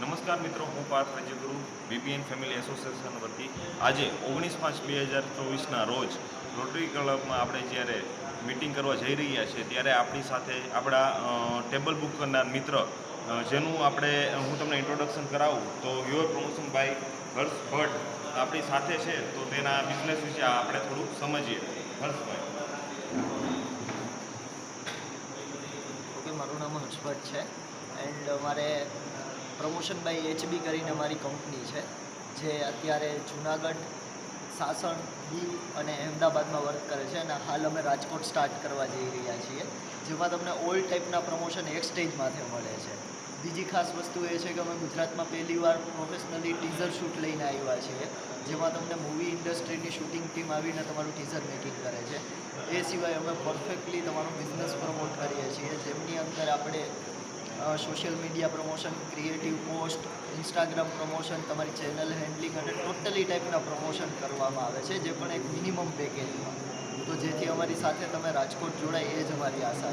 નમસ્કાર મિત્રો, હું Parth Rajyaguru BPN family association વતી. આજે ઓગણીસ પાંચ બે હજાર ચોવીસના રોજ રોટરી ક્લબમાં આપણે જ્યારે મિટિંગ કરવા જઈ રહ્યા છીએ, ત્યારે આપણી સાથે આપણા ટેબલ બુક કરનાર મિત્ર જેનું આપણે હું તમને ઇન્ટ્રોડક્શન કરાવું, તો યુવર પ્રમોશનભાઈ હર્ષ ભટ્ટ આપણી સાથે છે, તો તેના બિઝનેસ વિશે આપણે થોડુંક સમજીએ. હર્ષભાઈ ઓકે, મારું નામ હર્ષભટ્ટ છે. એન્ડ મારે પ્રમોશન બાય એચબી કરીને મારી કંપની છે, જે અત્યારે જુનાગઢ, સાસણ, દીવ અને અહેમદાબાદમાં વર્ક કરે છે અને હાલ અમે રાજકોટ સ્ટાર્ટ કરવા જઈ રહ્યા છીએ, જેમાં તમને ઓલ ટાઈપના પ્રમોશન એક સ્ટેજમાંથી મળે છે. બીજી ખાસ વસ્તુ એ છે કે અમે ગુજરાતમાં પહેલીવાર પ્રોફેશનલી ટીઝર શૂટ લઈને આવ્યા છીએ, જેમાં તમને મૂવી ઇન્ડસ્ટ્રીની શૂટિંગ ટીમ આવીને તમારું ટીઝર મેકિંગ કરે છે. એ સિવાય અમે પરફેક્ટલી તમારો બિઝનેસ પ્રમોટ કરીએ છીએ, જેમની અંદર આપણે social media promotion creative post Instagram promotion તમારી ચેનલ હેન્ડલિંગ અને ટોટલી ટાઈપના પ્રમોશન કરવામાં આવે છે, જે પણ એક મિનિમમ પેકેજમાં તો જેથી અમારી સાથે તમે રાજકોટ જોડાય, એ જ અમારી આશા